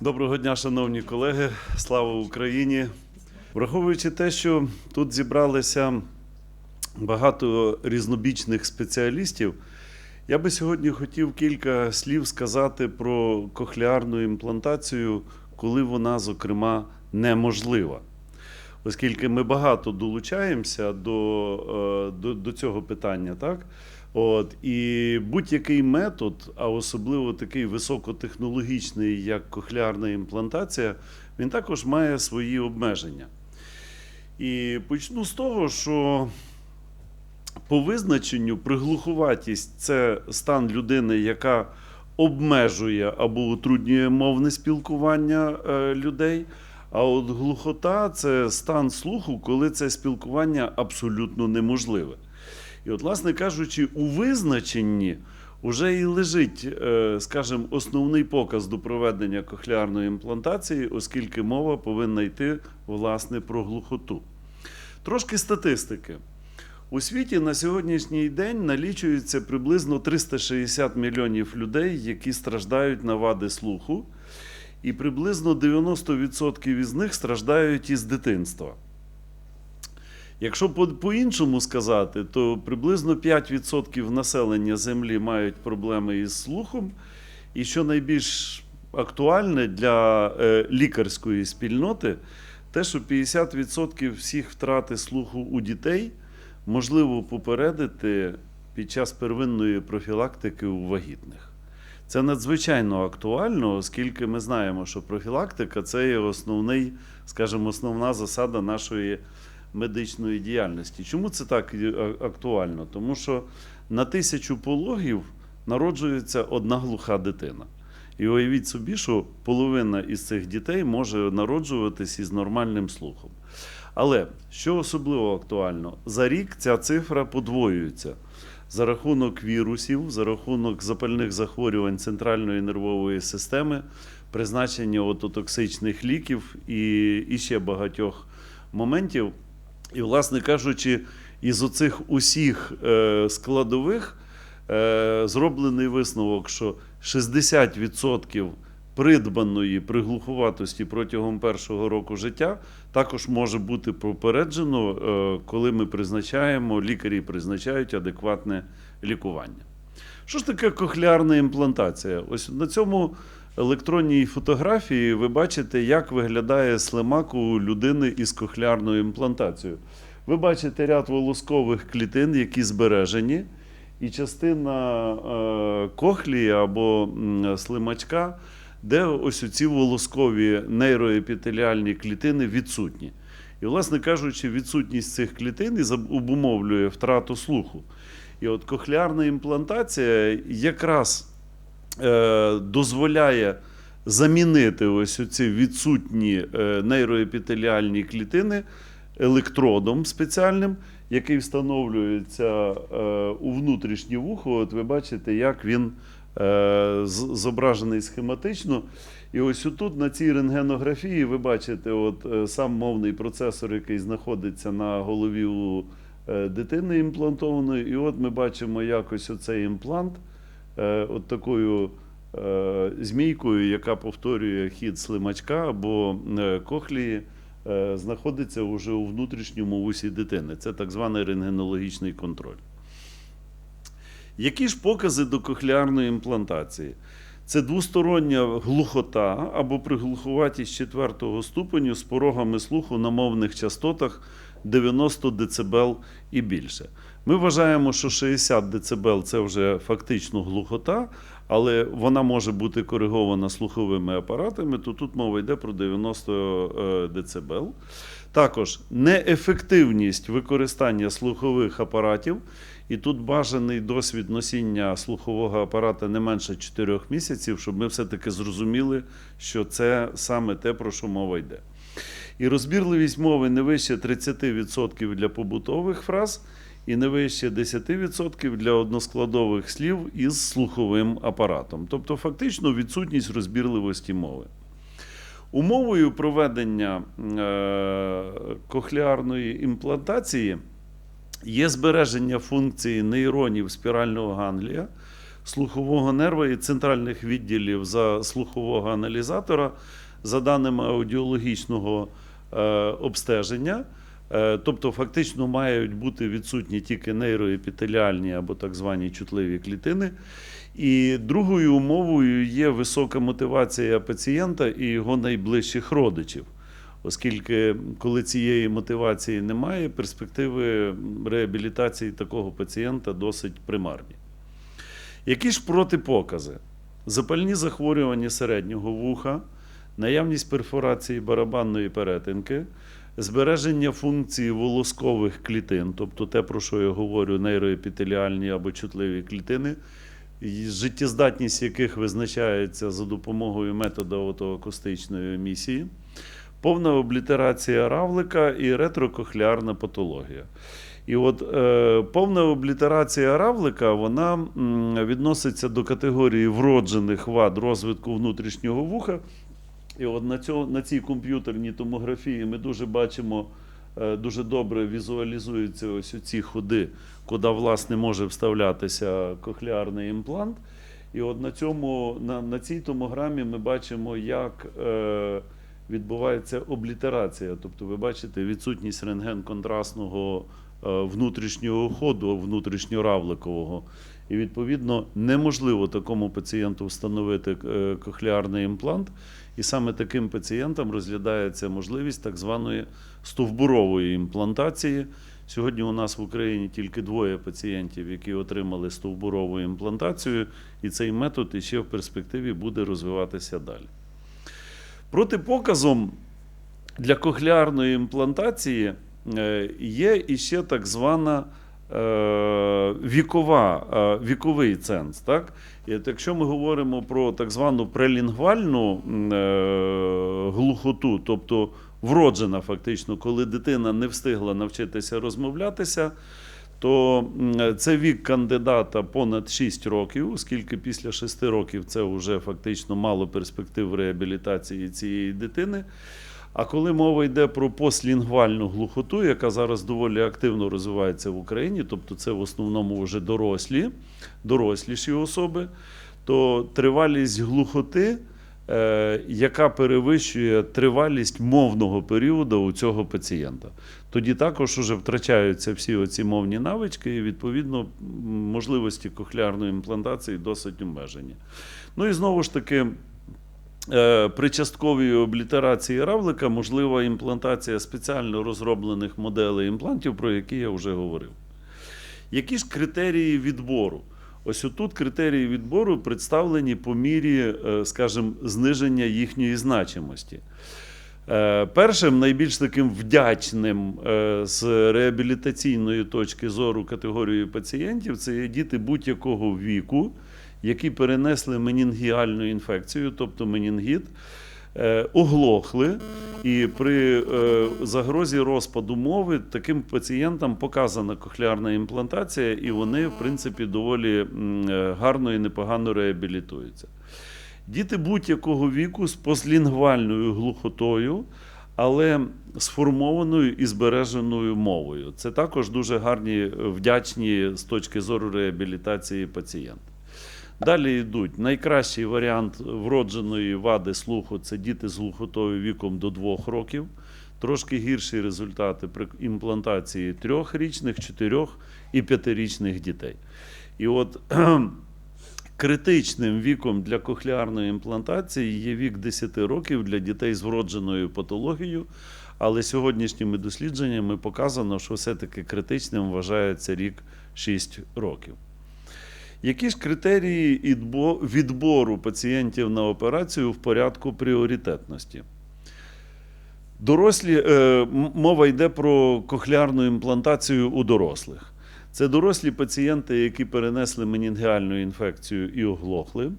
Доброго дня, шановні колеги. Слава Україні! Враховуючи те, що тут зібралися багато різнобічних спеціалістів, я би сьогодні хотів кілька слів сказати про кохлеарну імплантацію, коли вона, зокрема, неможлива. Оскільки ми багато долучаємося до, е, до, до цього питання, так? От, і будь-який метод, а особливо такий високотехнологічний, як кохлеарна імплантація, він також має свої обмеження. І почну з того, що по визначенню приглухуватість це стан людини, яка обмежує або утруднює мовне спілкування е, людей. А от глухота це стан слуху, коли це спілкування абсолютно неможливе. І, от, власне кажучи, у визначенні вже і лежить, е, скажімо, основний показ до проведення кохлеарної імплантації, оскільки мова повинна йти власне про глухоту. Трошки статистики. У світі на сьогоднішній день налічується приблизно 360 мільйонів людей, які страждають на вади слуху, і приблизно 90% із них страждають із дитинства. Якщо по- по-іншому сказати, то приблизно 5% населення Землі мають проблеми із слухом, і що найбільш актуальне для е, лікарської спільноти, те, що 50% всіх втрати слуху у дітей можливо попередити під час первинної профілактики у вагітних. Це надзвичайно актуально, оскільки ми знаємо, що профілактика це є основний, скажімо, основна засада нашої медичної діяльності. Чому це так актуально? Тому що на тисячу пологів народжується одна глуха дитина. І уявіть собі, що половина із цих дітей може народжуватись із нормальним слухом. Але що особливо актуально, за рік ця цифра подвоюється за рахунок вірусів, за рахунок запальних захворювань центральної нервової системи, призначення ототоксичних ліків і, і ще багатьох моментів. І, власне кажучи, із оцих усіх е, складових е, зроблений висновок, що 60% придбаної приглухуватості протягом першого року життя також може бути попереджено, е, коли ми призначаємо, лікарі призначають адекватне лікування. Що ж таке кохлеарна імплантація? Ось на цьому електронній фотографії ви бачите, як виглядає слимак у людини із кохлеарною імплантацією. Ви бачите ряд волоскових клітин, які збережені, і частина е, кохлії або слимачка, де ось ці волоскові нейроепітеліальні клітини відсутні. І, власне кажучи, відсутність цих клітин обумовлює втрату слуху. І от кохлеарна імплантація якраз дозволяє замінити ось ці відсутні е, нейроепітеліальні клітини електродом спеціальним, який встановлюється е, у внутрішнє вухо. От ви бачите, як він е, зображений схематично. І ось тут на цій рентгенографії ви бачите от, е, сам мовний процесор, який знаходиться на голові у е, дитини імплантованої. І от ми бачимо якось оцей імплант е, от такою е, змійкою, яка повторює хід слимачка або е, кохлії, е, знаходиться вже у внутрішньому вусі дитини. Це так званий рентгенологічний контроль. Які ж покази до кохлеарної імплантації? Це двостороння глухота або приглухуватість четвертого ступеню з порогами слуху на мовних частотах 90 дБ і більше. Ми вважаємо, що 60 дБ це вже фактично глухота, але вона може бути коригована слуховими апаратами, то тут мова йде про 90 дБ. Також неефективність використання слухових апаратів. І тут бажаний досвід носіння слухового апарата не менше 4 місяців, щоб ми все-таки зрозуміли, що це саме те, про що мова йде. І розбірливість мови не вище 30% для побутових фраз і не вище 10% для односкладових слів із слуховим апаратом. Тобто, фактично, відсутність розбірливості мови. Умовою проведення е, кохлеарної імплантації є збереження функції нейронів спірального ганглія, слухового нерва і центральних відділів за слухового аналізатора за даними аудіологічного е, обстеження. Е, Тобто, фактично мають бути відсутні тільки нейроепітеліальні або так звані чутливі клітини. І другою умовою є висока мотивація пацієнта і його найближчих родичів. Оскільки, коли цієї мотивації немає, перспективи реабілітації такого пацієнта досить примарні. Які ж протипокази? Запальні захворювання середнього вуха, наявність перфорації барабанної перетинки, збереження функції волоскових клітин, тобто те, про що я говорю, нейроепітеліальні або чутливі клітини, життєздатність яких визначається за допомогою методу отоакустичної емісії, повна облітерація равлика і ретрокохлеарна патологія. І от е, повна облітерація равлика вона м, відноситься до категорії вроджених вад розвитку внутрішнього вуха. І от на, цьо, на цій комп'ютерній томографії ми дуже бачимо, е, дуже добре візуалізуються ось ці ходи, куди власне може вставлятися кохлеарний імплант. І от на, цьому, на, на цій томограмі ми бачимо, як е, відбувається облітерація. Тобто, ви бачите відсутність рентген-контрастного е, внутрішнього ходу, внутрішньоравликового. І відповідно неможливо такому пацієнту встановити е, кохлеарний імплант. І саме таким пацієнтам розглядається можливість так званої стовбурової імплантації. Сьогодні у нас в Україні тільки двоє пацієнтів, які отримали стовбурову імплантацію, і цей метод іще в перспективі буде розвиватися далі. Протипоказом для кохлеарної імплантації е, є іще так звана вікова, е, віковий ценз. Так? І от якщо ми говоримо про так звану прелінгвальну е, глухоту, тобто вроджена фактично, коли дитина не встигла навчитися розмовлятися, то це вік кандидата понад 6 років, оскільки після 6 років це вже фактично мало перспектив реабілітації цієї дитини. А коли мова йде про послінгвальну глухоту, яка зараз доволі активно розвивається в Україні, тобто це в основному вже дорослі, доросліші особи, то тривалість глухоти, е, яка перевищує тривалість мовного періоду у цього пацієнта. Тоді також вже втрачаються всі оці мовні навички, і відповідно можливості кохлеарної імплантації досить обмежені. Ну і знову ж таки. Е, При частковій облітерації равлика можлива імплантація спеціально розроблених моделей імплантів, про які я вже говорив. Які ж критерії відбору? Ось отут критерії відбору представлені по мірі, е, скажімо, зниження їхньої значимості. Е, Першим найбільш таким вдячним з реабілітаційної точки зору категорією пацієнтів це є діти будь-якого віку, які перенесли менінгіальну інфекцію, тобто менінгіт, е, оглохли, і при е, загрозі розпаду мови таким пацієнтам показана кохлеарна імплантація, і вони, в принципі, доволі е, гарно і непогано реабілітуються. Діти будь-якого віку з послінгвальною глухотою, але сформованою і збереженою мовою. Це також дуже гарні, вдячні з точки зору реабілітації пацієнта. Далі йдуть найкращий варіант вродженої вади слуху це діти з глухотою віком до 2 років. Трошки гірші результати при імплантації трьохрічних, чотирьох і п'ятирічних дітей. І от критичним віком для кохлеарної імплантації є вік 10 років для дітей з вродженою патологією. Але сьогоднішніми дослідженнями показано, що все-таки критичним вважається рік 6 років. Які ж критерії відбору пацієнтів на операцію в порядку пріоритетності? Дорослі, е, мова йде про кохлеарну імплантацію у дорослих. Це дорослі пацієнти, які перенесли менінгеальну інфекцію і оглохли.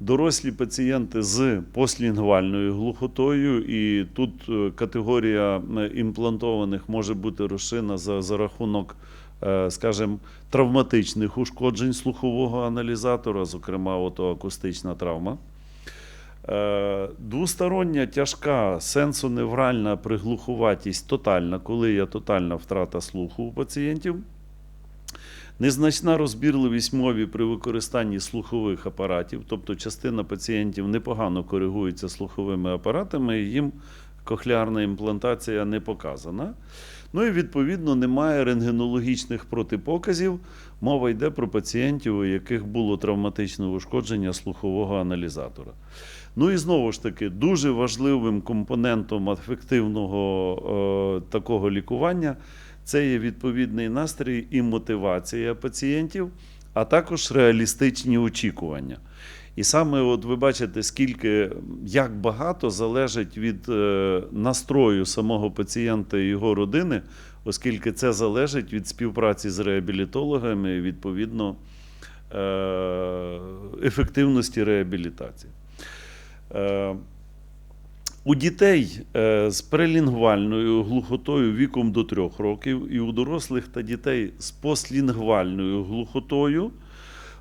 Дорослі пацієнти з послінгвальною глухотою, і тут е, категорія е, імплантованих може бути розширена за, за рахунок, скажімо, травматичних ушкоджень слухового аналізатора, зокрема отоакустична травма. Е, Двостороння тяжка сенсоневральна приглухуватість тотальна, коли є тотальна втрата слуху у пацієнтів. Незначна розбірливість мові при використанні слухових апаратів, тобто частина пацієнтів непогано коригується слуховими апаратами, і їм кохлеарна імплантація не показана. Ну і відповідно немає рентгенологічних протипоказів. Мова йде про пацієнтів, у яких було травматичне ушкодження слухового аналізатора. Ну і знову ж таки, дуже важливим компонентом ефективного е, такого лікування це є відповідний настрій і мотивація пацієнтів, а також реалістичні очікування. І саме от ви бачите, скільки як багато залежить від е, настрою самого пацієнта і його родини, оскільки це залежить від співпраці з реабілітологами і відповідно е, ефективності реабілітації. Е, у дітей з прелінгвальною глухотою віком до 3 років і у дорослих та дітей з постлінгвальною глухотою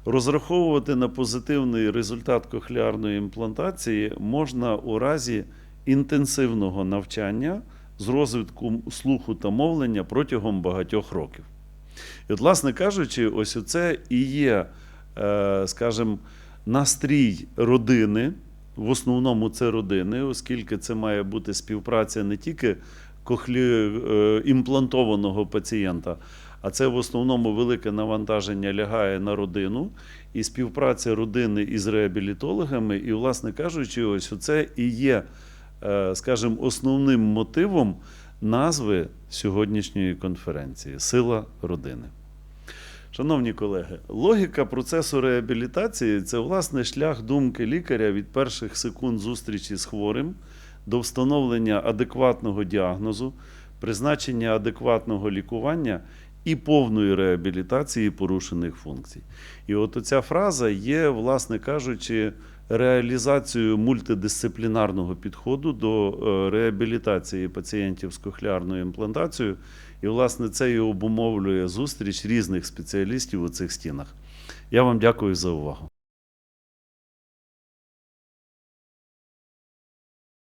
розраховувати на позитивний результат кохлеарної імплантації можна у разі інтенсивного навчання з розвитком слуху та мовлення протягом багатьох років. І, от, власне кажучи, ось це і є, е, скажімо, настрій родини. В основному це родини, оскільки це має бути співпраця не тільки кохлі... е, імплантованого пацієнта, а це в основному велике навантаження лягає на родину і співпраця родини із реабілітологами. І, власне кажучи, ось це і є, е, скажімо, основним мотивом назви сьогоднішньої конференції Сила родини. Шановні колеги, логіка процесу реабілітації це власне шлях думки лікаря від перших секунд зустрічі з хворим до встановлення адекватного діагнозу, призначення адекватного лікування і повної реабілітації порушених функцій. І от ця фраза є, власне кажучи, реалізацією мультидисциплінарного підходу до е, реабілітації пацієнтів з кохлеарною імплантацією. І, власне, це і обумовлює зустріч різних спеціалістів у цих стінах. Я вам дякую за увагу.